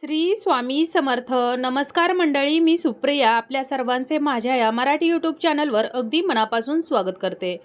श्री स्वामी समर्थ. नमस्कार मंडळी मी सुप्रिया. आपल्या सर्वांचे माझ्या या मराठी यूट्यूब चॅनलवर अगदी मनापासून स्वागत करते.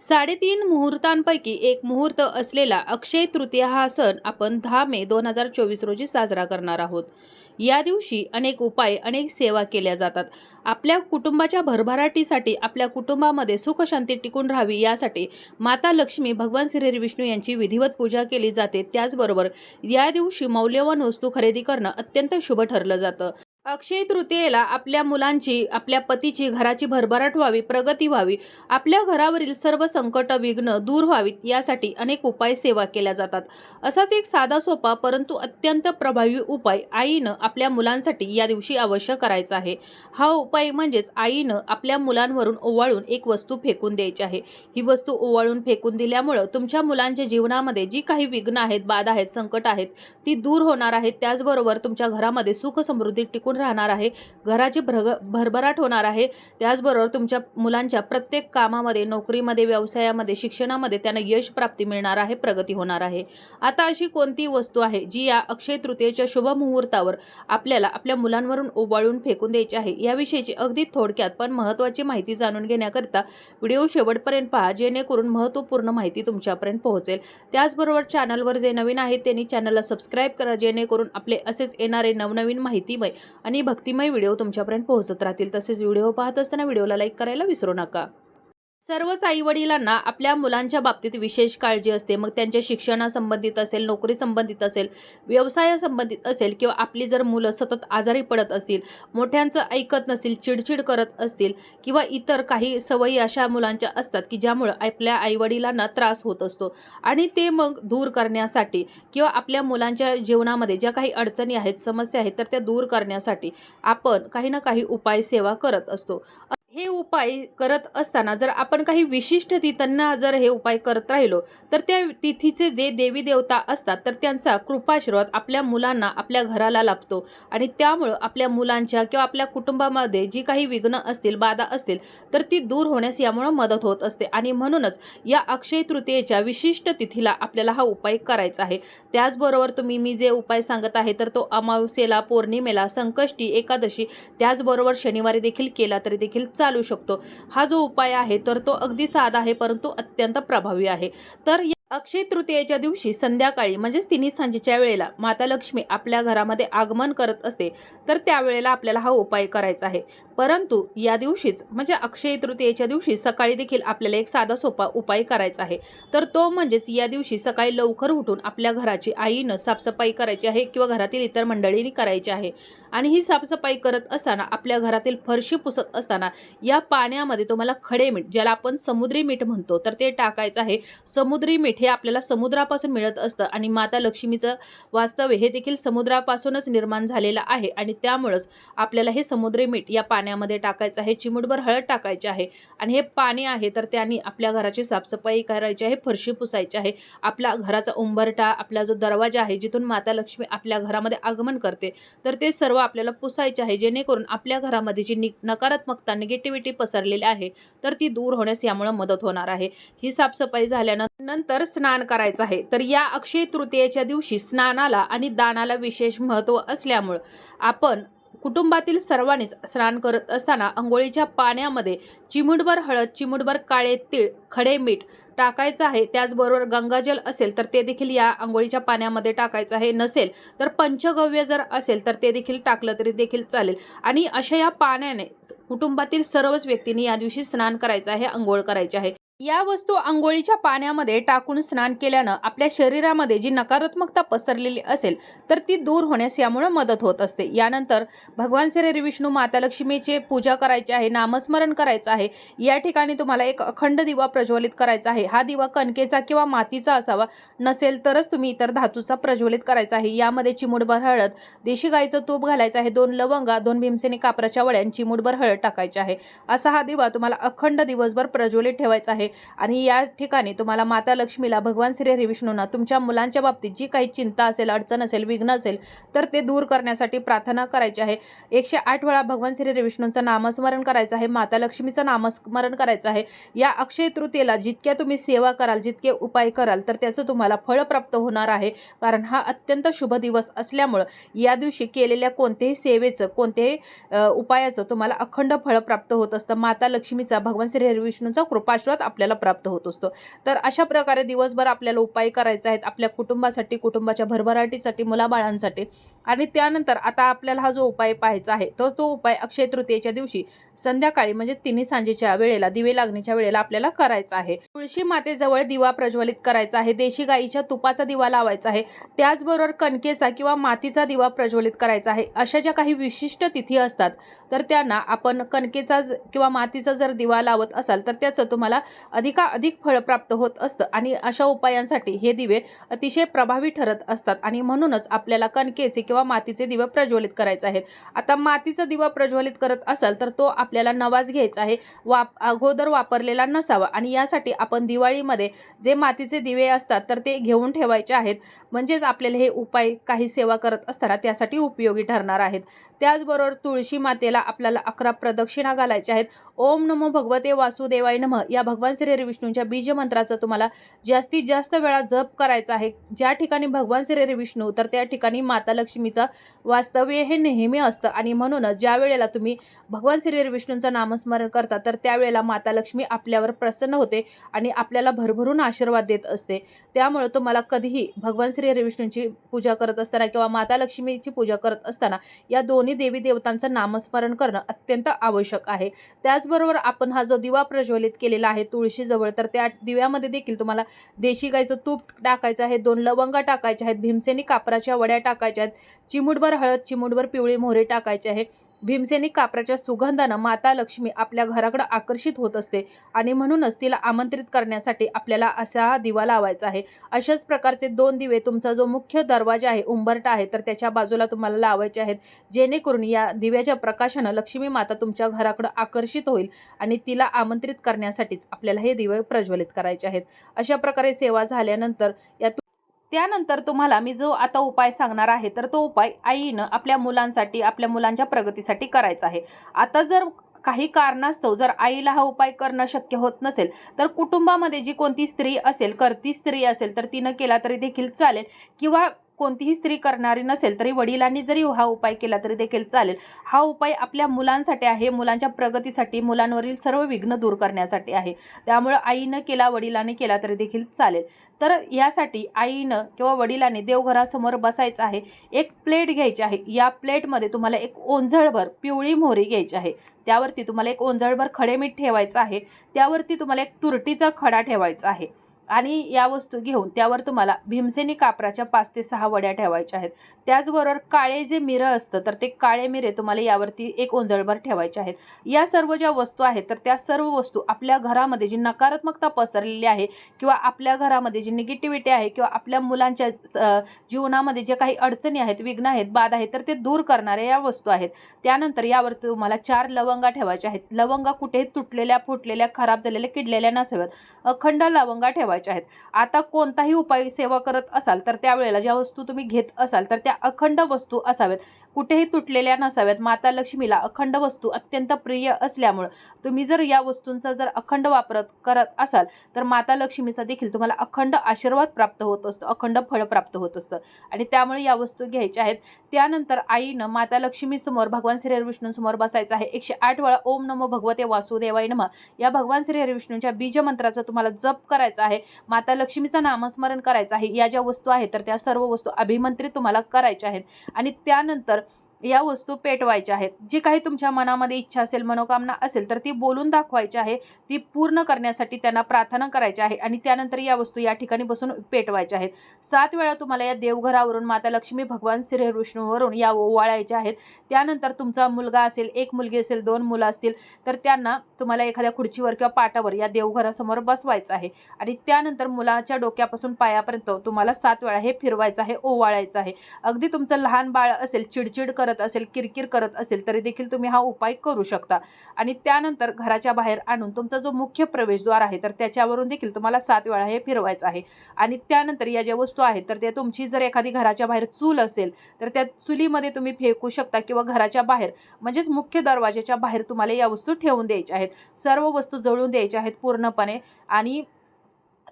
साडेतीन मुहूर्तांपैकी एक मुहूर्त असलेला अक्षय तृतीया हा सण आपण दहा मे दोन हजार चोवीस रोजी साजरा करणार आहोत. या दिवशी अनेक उपाय अनेक सेवा केल्या जातात. आपल्या कुटुंबाच्या भरभराटीसाठी आपल्या कुटुंबामध्ये सुखशांती टिकून राहावी यासाठी माता लक्ष्मी भगवान श्री विष्णू यांची विधिवत पूजा केली जाते. त्याचबरोबर या दिवशी मौल्यवान वस्तू खरेदी करणं अत्यंत शुभ ठरलं जातं. अक्षय तृतीयेला आपल्या मुलांची आपल्या पतीची घराची भरभराट व्हावी प्रगती व्हावी आपल्या घरावरील सर्व संकट विघ्न दूर व्हावीत यासाठी अनेक उपाय सेवा केल्या जातात. असाच एक साधा सोपा परंतु अत्यंत प्रभावी उपाय आईनं आपल्या मुलांसाठी या दिवशी अवश्य करायचा आहे. हा उपाय म्हणजेच आईनं आपल्या मुलांवरून ओवाळून एक वस्तू फेकून द्यायची आहे. ही वस्तू ओवाळून फेकून दिल्यामुळं तुमच्या मुलांच्या जीवनामध्ये जी काही विघ्न आहेत बाधा आहेत संकट आहेत ती दूर होणार आहेत. त्याचबरोबर तुमच्या घरामध्ये सुख समृद्धी टिकून राहणार आहे. घराची भरग भरभराट होणार आहे. त्याचबरोबर तुमच्या मुलांच्या प्रत्येक कामामध्ये नोकरीमध्ये व्यवसायामध्ये शिक्षणामध्ये त्यांना यश प्राप्ती मिळणार आहे प्रगती होणार आहे. आता अशी कोणती वस्तू आहे जी या अक्षय तृतीयेच्या शुभ मुहूर्तावर आपल्याला आपल्या मुलांवरून ओवाळून फेकून द्यायची आहे? याविषयीची अगदी थोडक्यात पण महत्त्वाची माहिती जाणून घेण्याकरिता व्हिडिओ शेवटपर्यंत पहा जेणेकरून महत्त्वपूर्ण माहिती तुमच्यापर्यंत पोहोचेल. त्याचबरोबर चॅनलवर जे नवीन आहेत त्यांनी चॅनलला सबस्क्राईब करा जेणेकरून आपले असेच येणारे नवनवीन माहितीमय आणि भक्तिमय व्हिडिओ तुमच्यापर्यंत पोहोचत राहतील. तसेच व्हिडिओ पाहत असताना व्हिडिओला लाईक करायला विसरू नका. सर्वच आईवडिलांना आपल्या मुलांच्या बाबतीत विशेष काळजी असते. मग त्यांच्या शिक्षणासंबंधित असेल नोकरी संबंधित असेल व्यवसायासंबंधित असेल किंवा आपली जर मुलं सतत आजारी पडत असतील मोठ्यांचं ऐकत नसतील चिडचिड करत असतील किंवा इतर काही सवयी अशा मुलांच्या असतात की ज्यामुळं आपल्या आईवडिलांना त्रास होत असतो. आणि ते मग दूर करण्यासाठी किंवा आपल्या मुलांच्या जीवनामध्ये ज्या काही अडचणी आहेत समस्या आहेत तर त्या दूर करण्यासाठी आपण काही ना काही उपाय सेवा करत असतो. हे उपाय करत असताना जर आपण काही विशिष्ट तिथांना जर हे उपाय करत राहिलो तर त्या तिथीचे जे देवी देवता असतात तर त्यांचा कृपाशीर्वाद आपल्या मुलांना आपल्या घराला लाभतो. आणि त्यामुळं आपल्या मुलांच्या किंवा आपल्या कुटुंबामध्ये जी काही विघ्न असतील बाधा असतील तर ती दूर होण्यास यामुळं मदत होत असते. आणि म्हणूनच या अक्षय तृतीयेच्या विशिष्ट तिथीला आपल्याला हा उपाय करायचा आहे. त्याचबरोबर तुम्ही मी जे उपाय सांगत आहे तर तो अमावस्येला पौर्णिमेला संकष्टी एकादशी त्याचबरोबर शनिवारी देखील केला तरी देखील चालू शकतो. हा जो उपाय आहे तर तो अगदी साधा आहे परंतु अत्यंत प्रभावी आहे. तर अक्षय तृतीयेच्या दिवशी संध्याकाळी म्हणजेच तिन्ही सांजेच्या वेळेला माता लक्ष्मी आपल्या घरामध्ये आगमन करत असते तर त्यावेळेला आपल्याला हा उपाय करायचा आहे. परंतु या दिवशीच म्हणजे अक्षय तृतीयेच्या दिवशी सकाळी देखील आपल्याला एक साधा सोपा उपाय करायचा आहे. तर तो म्हणजेच या दिवशी सकाळी लवकर उठून आपल्या घराची आईनं साफसफाई करायची आहे किंवा घरातील इतर मंडळींनी करायची आहे. आणि ही साफसफाई करत असताना आपल्या घरातील फरशी पुसत असताना या पाण्यामध्ये तुम्हाला खडे मीठ ज्याला आपण समुद्री मीठ म्हणतो तर ते टाकायचं आहे. समुद्री मीठ हे आपल्याला समुद्रापासून मिळत असतं आणि माता लक्ष्मीचं वास्तव्य हे देखील समुद्रापासूनच निर्माण झालेलं आहे आणि त्यामुळंच आपल्याला हे समुद्री मीठ या पाण्यामध्ये टाकायचं आहे. चिमुटभर हळद टाकायची आहे आणि हे पाणी आहे तर त्यांनी आपल्या घराची साफसफाई करायची आहे फरशी पुसायची आहे. आपला घराचा उंबरटा आपला जो दरवाजा आहे जिथून माता लक्ष्मी आपल्या घरामध्ये आगमन करते तर ते सर्व आपल्याला पुसायचे आहे जेणेकरून आपल्या घरामध्ये जी नि नकारात्मकता निगेटिव्हिटी पसरलेली आहे तर ती दूर होण्यास यामुळे मदत होणार आहे. ही साफसफाई झाल्यानंतर स्नान करायचं आहे. तर या अक्षय तृतीयेच्या दिवशी स्नानाला आणि दानाला विशेष महत्त्व असल्यामुळं आपण कुटुंबातील सर्वांनीच स्नान करत असताना अंघोळीच्या पाण्यामध्ये चिमुटभर हळद चिमुटभर काळे तीळ खडे मीठ टाकायचं आहे. त्याचबरोबर गंगाजल असेल तर ते देखील या आंघोळीच्या पाण्यामध्ये टाकायचं आहे. नसेल तर पंचगव्य जर असेल तर ते देखील टाकलं तरी देखील चालेल. आणि अशा या पाण्याने कुटुंबातील सर्वच व्यक्तींनी या दिवशी स्नान करायचं आहे आंघोळ करायची आहे. या वस्तू आंघोळीच्या पाण्यामध्ये टाकून स्नान केल्यानं आपल्या शरीरामध्ये जी नकारात्मकता पसरलेली असेल तर ती दूर होण्यास यामुळे मदत होत असते. यानंतर भगवान श्री विष्णू माता लक्ष्मीचे पूजा करायची आहे नामस्मरण करायचं आहे. या ठिकाणी तुम्हाला एक अखंड दिवा प्रज्वलित करायचा आहे. हा दिवा कणकेचा किंवा मातीचा असावा नसेल तरच तुम्ही इतर धातूचा प्रज्वलित करायचा आहे. यामध्ये चिमुडभर हळद देशी गाईचं तूप घालायचं आहे दोन लवंगा दोन भीमसेनी कापराच्या वड्या चिमुडभर हळद टाकायची आहे. असा हा दिवा तुम्हाला अखंड दिवसभर प्रज्वलित ठेवायचा आहे. आहे. आणि या ठिकाणी तुम्हाला माता लक्ष्मीला भगवान श्री हरी विष्णूंना तुमच्या मुलांच्या बाबतीत जी काही चिंता असेल अडचण असेल विघ्न असेल तर ते दूर करण्यासाठी प्रार्थना करायची आहे. एकशे आठ वेळा भगवान श्री हरी विष्णूंचं नामस्मरण करायचं आहे माता लक्ष्मीचं नामस्मरण करायचं आहे. या अक्षय तृतीयेला जितक्या तुम्ही सेवा कराल जितके उपाय कराल तर त्याचं तुम्हाला फळ प्राप्त होणार आहे. कारण हा अत्यंत शुभ दिवस असल्यामुळं या दिवशी केलेल्या कोणत्याही सेवेचं कोणत्याही उपायाचं तुम्हाला अखंड फळ प्राप्त होत असतं. माता लक्ष्मीचा भगवान श्री हरी विष्णूंचा कृपाश्वाद आपल्याला प्राप्त होत असतो. तर अशा प्रकारे दिवसभर आपल्याला उपाय करायचे आहेत. आपल्या कुटुंबासाठी कुटुंबाच्या भरभराटीसाठी मुलाबाळांसाठी. आणि त्यानंतर आता आपल्याला हा जो उपाय पाहायचा आहे तर तो उपाय अक्षय तृतीयेच्या दिवशी संध्याकाळी म्हणजे तिन्ही सांजेच्या वेळेला दिवे लागण्याच्या वेळेला आपल्याला करायचा आहे. तुळशी मातेजवळ दिवा प्रज्वलित करायचा आहे. देशी गाईच्या तुपाचा दिवा लावायचा आहे. त्याचबरोबर कणकेचा किंवा मातीचा दिवा प्रज्वलित करायचा आहे. अशा ज्या काही विशिष्ट तिथी असतात तर त्यांना आपण कणकेचा किंवा मातीचा जर दिवा लावत असाल तर त्याचं तुम्हाला अधिकाधिक फळ प्राप्त होत असतं आणि अशा उपायांसाठी हे दिवे अतिशय प्रभावी ठरत असतात आणि म्हणूनच आपल्याला कणकेचे किंवा मातीचे दिवे प्रज्वलित करायचे आहेत. आता मातीचा दिवा प्रज्वलित करत असाल तर तो आपल्याला नवाच घ्यायचा आहे वाप अगोदर वापरलेला नसावा आणि यासाठी आपण दिवाळीमध्ये जे मातीचे दिवे असतात तर ते घेऊन ठेवायचे आहेत. म्हणजेच आपल्याला हे उपाय काही सेवा करत असताना त्यासाठी उपयोगी ठरणार आहेत. त्याचबरोबर तुळशी मातेला आपल्याला अकरा प्रदक्षिणा घालायच्या आहेत. ओम नमो भगवते वासुदेवाय नमः. या भगवान श्री हरी विष्णूंच्या बीज मंत्राचा तुम्हाला जास्तीत जास्त वेळा जप करायचा आहे. ज्या ठिकाणी भगवान श्री हरी विष्णू तर त्या ठिकाणी माता लक्ष्मीचं वास्तव्य हे नेहमी असतं. आणि म्हणूनच ज्या वेळेला तुम्ही भगवान श्री हरी विष्णूंचं नामस्मरण करता तर त्यावेळेला माता लक्ष्मी आपल्यावर प्रसन्न होते आणि आपल्याला भरभरून आशीर्वाद देत असते. त्यामुळे तुम्हाला कधीही भगवान श्री हरी विष्णूंची पूजा करत असताना किंवा माता लक्ष्मीची पूजा करत असताना या दोन्ही देवी देवतांचं नामस्मरण करणं अत्यंत आवश्यक आहे. त्याचबरोबर आपण हा जो दिवा प्रज्वलित केलेला आहे तुळ तुळशीजवळ तर त्या दिव्यामध्ये देखील तुम्हाला देशी गाईचं तूप टाकायचं आहे दोन लवंगा टाकायच्या आहेत भीमसेनी कापराच्या वड्या टाकायच्या आहेत चिमूटभर हळद चिमूटभर पिवळी मोहरे टाकायचे आहे. भीमसेनी कापराच्या सुगंधानं माता लक्ष्मी आपल्या घराकडं आकर्षित होत असते आणि म्हणूनच तिला आमंत्रित करण्यासाठी आपल्याला असा हा दिवा लावायचा आहे. अशाच प्रकारचे दोन दिवे तुमचा जो मुख्य दरवाजा आहे उंबरटा आहे तर त्याच्या बाजूला तुम्हाला लावायचे आहेत. जेणेकरून या दिव्याच्या प्रकाशानं लक्ष्मी माता तुमच्या घराकडं आकर्षित होईल आणि तिला आमंत्रित करण्यासाठीच आपल्याला हे दिवे प्रज्वलित करायचे आहेत. अशा प्रकारे सेवा झाल्यानंतर या त्यानंतर तुम्हाला मी जो आता उपाय सांगणार आहे तर तो उपाय आईनं आपल्या मुलांसाठी आपल्या मुलांच्या प्रगतीसाठी करायचा आहे. आता जर काही कारणास्तव जर आईला हा उपाय करणं शक्य होत नसेल तर कुटुंबामध्ये जी कोणती स्त्री असेल करती स्त्री असेल तर तिनं केला तरी देखील चालेल. किंवा कोणतीही स्त्री करणारी नसेल तरी वडिलांनी जरी हा उपाय केला तरी देखील चालेल. हा उपाय आपल्या मुलांसाठी आहे मुलांच्या प्रगतीसाठी मुलांवरील सर्व विघ्न दूर करण्यासाठी आहे. त्यामुळं आईनं केला वडिलांनी केला तरी देखील चालेल. तर यासाठी आईनं किंवा वडिलांनी देवघरासमोर बसायचं आहे. एक प्लेट घ्यायची आहे. या प्लेटमध्ये तुम्हाला एक ओंझळभर पिवळी मोहरी घ्यायची आहे. त्यावरती तुम्हाला एक ओंझळभर खडे मीठ ठेवायचं आहे. त्यावरती तुम्हाला एक तुरटीचा खडा ठेवायचा आहे. आणि या वस्तू घेऊन त्यावर तुम्हाला भीमसेनी कापराच्या पाच ते सहा वड्या ठेवायच्या आहेत. त्याचबरोबर काळे जे मिरं असतं तर ते काळे मिरे तुम्हाला यावरती एक ओंजळभर ठेवायचे आहेत. या सर्व ज्या वस्तू आहेत तर त्या सर्व वस्तू आपल्या घरामध्ये जी नकारात्मकता पसरलेली आहे किंवा आपल्या घरामध्ये जी निगेटिव्हिटी आहे किंवा आपल्या मुलांच्या जीवनामध्ये जे काही अडचणी आहेत विघ्न आहेत बाद आहेत तर ते दूर करणाऱ्या या वस्तू आहेत. त्यानंतर यावर तुम्हाला चार लवंगा ठेवायच्या आहेत. लवंगा कुठेही तुटलेल्या फुटलेल्या खराब झालेल्या किडलेल्या नसाव्यात. अखंड लवंगा ठेवायच्या आहेत. आता कोणताही उपाय सेवा करत असाल तर त्यावेळेला ज्या वस्तू तुम्ही घेत असाल तर त्या अखंड वस्तू असाव्यात. कुठेही तुटलेल्या नसाव्यात. माता लक्ष्मीला अखंड वस्तू अत्यंत प्रिय असल्यामुळं तुम्ही जर या वस्तूंचा जर अखंड वापरत करत असाल तर माता लक्ष्मीचा देखील तुम्हाला अखंड आशीर्वाद प्राप्त होत असतो अखंड फळ प्राप्त होत असतं. आणि त्यामुळे या वस्तू घ्यायच्या आहेत. त्यानंतर आईनं माता लक्ष्मीसमोर भगवान श्री विष्णूंसमोर बसायचं आहे. एकशे आठ वेळा ओम नमो भगवते वासुदेवाय नमः. या भगवान श्री हरिविष्णूंच्या बीज मंत्राचा तुम्हाला जप करायचा आहे. माता लक्ष्मीचं नामस्मरण करायचं आहे. या ज्या वस्तू आहेत तर त्या सर्व वस्तू अभिमंत्रित तुम्हाला करायच्या आहेत. आणि त्यानंतर या वस्तू पेटवायच्या आहेत. जी काही तुमच्या मनामध्ये इच्छा असेल मनोकामना असेल तर ती बोलून दाखवायची आहे. ती पूर्ण करण्यासाठी त्यांना प्रार्थना करायची आहे आणि त्यानंतर या वस्तू या ठिकाणी बसून पेटवायच्या आहेत. सात वेळा तुम्हाला या देवघरावरून माता लक्ष्मी भगवान श्री विष्णूवरून या ओवाळायच्या आहेत. त्यानंतर तुमचा मुलगा असेल एक मुलगी असेल दोन मुलं असतील तर त्यांना तुम्हाला एखाद्या खुर्चीवर किंवा पाटावर या देवघरासमोर बसवायचं आहे. आणि त्यानंतर मुलाच्या डोक्यापासून पायापर्यंत तुम्हाला सात वेळा हे फिरवायचं आहे ओवाळायचं आहे. अगदी तुमचं लहान बाळ असेल चिडचिड करत करत असेल किरकिर करत असेल तरी देखील तुम्ही हा उपाय करू शकता. आणि त्यानंतर घराच्या बाहेर आणून तुमचा जो मुख्य प्रवेशद्वार आहे तर त्याच्यावरून देखील तुम्हाला सात वेळा हे फिरवायचं आहे. आणि त्यानंतर या ज्या वस्तू आहेत तर त्या तुमची जर एखादी घराच्या बाहेर चूल असेल तर त्या चुलीमध्ये तुम्ही फेकू शकता किंवा घराच्या बाहेर म्हणजेच मुख्य दरवाजाच्या बाहेर तुम्हाला या वस्तू ठेवून द्यायच्या आहेत. सर्व वस्तू जळून द्यायच्या आहेत पूर्णपणे. आणि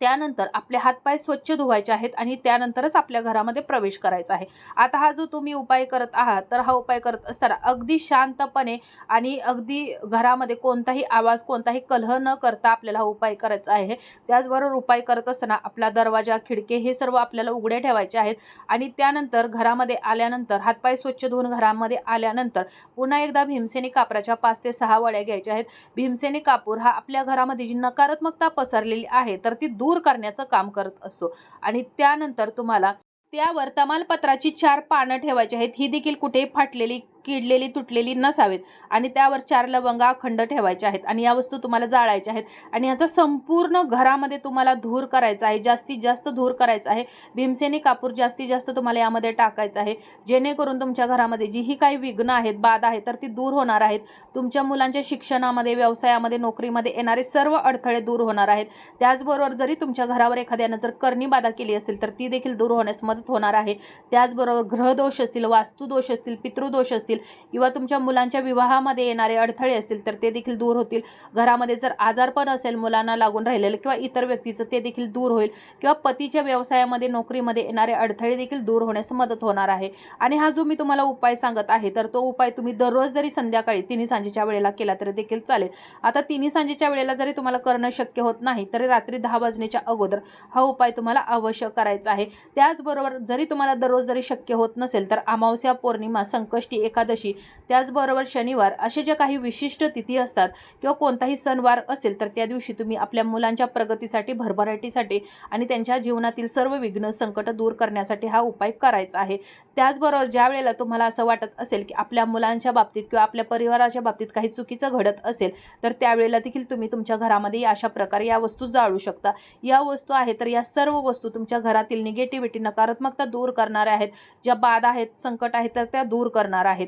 त्यानंतर आपले हातपाय स्वच्छ धुवायचे आहेत आणि त्यानंतरच आपल्या घरामध्ये प्रवेश करायचा आहे. आता हा जो तुम्ही उपाय करत आहात तर हा उपाय करत असताना अगदी शांतपणे आणि अगदी घरामध्ये कोणताही आवाज कोणताही कलह न करता आपल्याला हा उपाय करायचा आहे. त्याचबरोबर उपाय करत असताना आपला दरवाजा खिडके हे सर्व आपल्याला उघडे ठेवायचे आहेत आणि त्यानंतर घरामध्ये आल्यानंतर हातपाय स्वच्छ धुवून घरामध्ये आल्यानंतर पुन्हा एकदा भीमसेनी कापराच्या पाच ते सहा वड्या घ्यायच्या आहेत. भीमसेनी कापूर हा आपल्या घरामध्ये जी नकारात्मकता पसरलेली आहे तर ती दूर दूर करण्याचं काम करत असतो. आणि त्यानंतर तुम्हाला त्या वर्तमानपत्राची चार पानं ठेवायची आहेत. ही देखील कुठेही फाटलेली किडलेली तुटलेली नसावेत. आणि त्यावर चार लवंगा अखंड ठेवायचे आहेत. आणि या वस्तू तुम्हाला जाळायच्या आहेत. आणि याचा संपूर्ण घरामध्ये तुम्हाला धूर करायचा आहे. जास्तीत जास्त धूर करायचा आहे. भीमसेनी कापूर जास्तीत जास्त तुम्हाला यामध्ये टाकायचं आहे. जेणेकरून तुमच्या घरामध्ये जी ही काही विघ्न आहेत बाधा आहेत तर ती दूर होणार आहेत. तुमच्या मुलांच्या शिक्षणामध्ये व्यवसायामध्ये नोकरीमध्ये येणारे सर्व अडथळे दूर होणार आहेत. त्याचबरोबर जरी तुमच्या घरावर एखाद्यानं जर करणी बाधा केली असेल तर ती देखील दूर होण्यास मदत होणार आहे. त्याचबरोबर ग्रहदोष असतील वास्तुदोष असतील पितृदोष असतील किंवा तुमच्या मुलांच्या विवाहामध्ये येणारे अडथळे असतील तर ते देखील दूर होतील. घरामध्ये जर आजारपण असेल मुलांना लागून राहिलेलं किंवा इतर व्यक्तीचं ते देखील दूर होईल. किंवा पतीच्या व्यवसायामध्ये नोकरीमध्ये येणारे अडथळे देखील दूर होण्यास मदत होणार आहे. आणि हा जो मी तुम्हाला उपाय सांगत आहे तर तो उपाय तुम्ही दररोज जरी संध्याकाळी तिन्ही सांजेच्या वेळेला केला तरी देखील चालेल. आता तिन्ही सांजेच्या वेळेला जरी तुम्हाला करणं शक्य होत नाही तरी रात्री दहा वाजण्याच्या अगोदर हा उपाय तुम्हाला अवश्य करायचा आहे. त्याचबरोबर जरी तुम्हाला दररोज जरी शक्य होत नसेल तर अमावस्या पौर्णिमा संकष्टी एकादशी त्याचबरोबर शनिवार असे जे काही विशिष्ट तिथी असतात किंवा कोणताही सणवार असेल तर त्या दिवशी तुम्ही आपल्या मुलांच्या प्रगतीसाठी भरभराटीसाठी आणि त्यांच्या जीवनातील सर्व विघ्न संकट दूर करण्यासाठी हा उपाय करायचा आहे. त्याचबरोबर ज्या वेळेला तुम्हाला असं वाटत असेल की आपल्या मुलांच्या बाबतीत किंवा आपल्या परिवाराच्या बाबतीत काही चुकीचं घडत असेल तर त्यावेळेला देखील तुम्ही तुमच्या घरामध्ये अशा प्रकारे या वस्तू जाळू शकता. या वस्तू आहेत तर या सर्व वस्तू तुमच्या घरातील निगेटिव्हिटी नकारात्मकता दूर करणाऱ्या आहेत. ज्या बाधा आहेत संकट आहेत तर त्या दूर करणार आहेत.